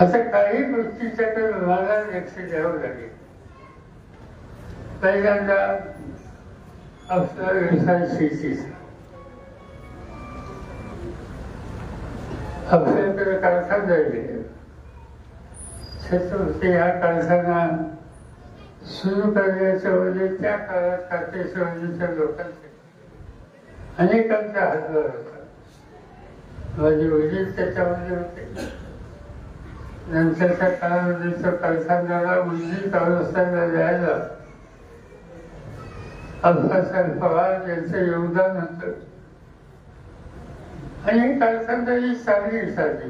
आता काही गोष्टीच्याकडे मला लक्ष द्यावं लागेल. पहिल्यांदा आपला व्यवसाय शेतीचा. आपल्याकडे कारखाना आहे छत्रपती ह्या कारखाना सुरू करण्याच्या म्हणजे त्या काळात खाते संबंधीच्या लोकांचे अनेकांचा हातभार होता. माझे वडील त्याच्यामध्ये होते. नंतरच्या काळामध्ये तो कारखान्याला उद्दित अवस्थेला द्यायला अल्फासाहेब पवार यांचं योगदान होतं. आणि ही ही चांगली चालली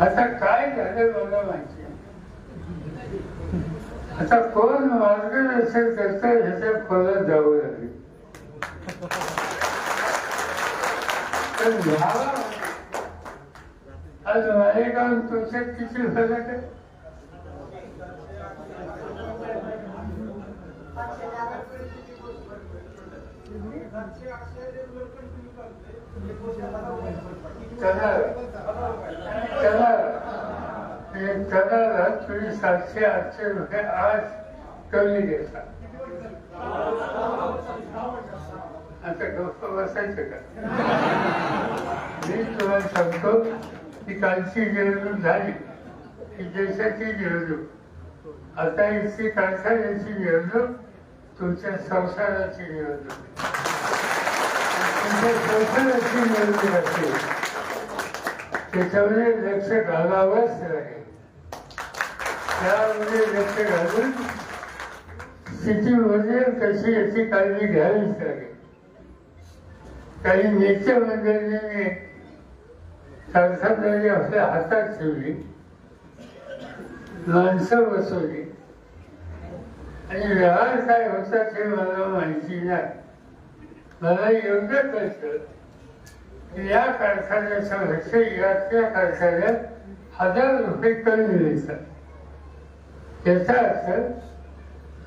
आता काय झालं मला माहिती आता कोण मार्गदर्शन करत ह्याच्या खोलात जावं लागेल. तर आज मालेगाव तुमच्यात किती फरक आहे त्याला तुम्ही सातशे आठशे रुपये आज कमी घेता आता गप्प बसायचं का? मी तुला सांगतो ही कालची निवडणूक झाली. ही देशाची निवडणूक. आता इतकी कारखान्याची निवडणूक तुमच्या संसाराची निवडणूक. तुमच्या संसाराची निवडणूक असते त्याच्यामध्ये लक्ष घालावंच लागेल. त्यामध्ये लक्ष घालून स्थिती स्थितीमध्ये कशी याची काळजी घ्यावीच लागेल. काही नेते मंडळींनी कारखानदारी आपल्या हातात ठेवली. माणसं बसवली. आणि व्यवहार काय होतात हे मला माहिती नाही. मला एवढं कळतं की या कारखान्याच्या वर्ष यातल्या कारखान्यात हजार रुपये कमी मिळतात. याचा अर्थ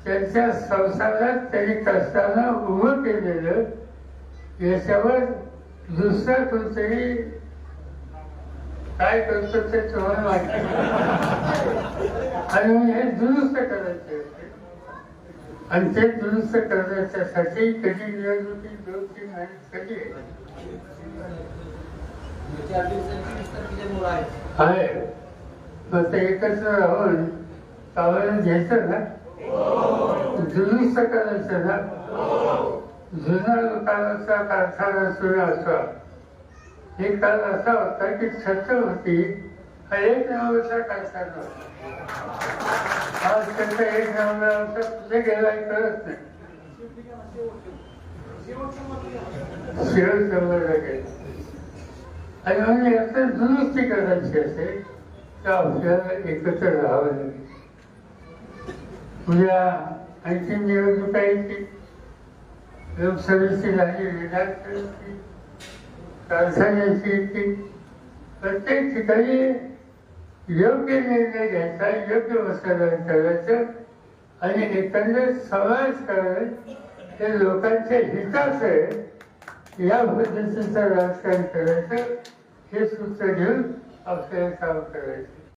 त्यांच्या संसारात त्यांनी कष्टानं उभं केलेलं याच्यावर दुसरा कोणतरी काय करतो ते तुम्हाला माहिती आणि हे दुरुस्त करायचे होते. आणि ते दुरुस्त करण्याच्यासाठी कधी निवडणुकी दोन तीन महिने कधी? आहे. मग ते एकत्र राहून कावरून घ्यायचं ना? दुरुस्त करायचं ना? जुन्या काळाचा कारखाना सुरू असा एक काळ असा होता की छत्रपती होती एक नावाचा कारखाना होता. आज त्याचा एक नावाचा कुठे गेला कळत नाही. शिवण जवळ गेला. आणि म्हणजे याचा दुरुस्ती करायची असेल तर आपल्याला एकत्र राहावं लागेल. उद्या आणखी निवडणुका येतील लोकसभेची झाली विधानसभेची. कारखान्याची प्रत्येक ठिकाणी योग्य निर्णय घ्यायचा योग्य मतदान करायचं आणि एकंदर समाज करायचं हे लोकांच्या हिताचं आहे या पद्धतीचं राजकारण करायचं हे सूत्र घेऊन आपल्याला काम करायचं.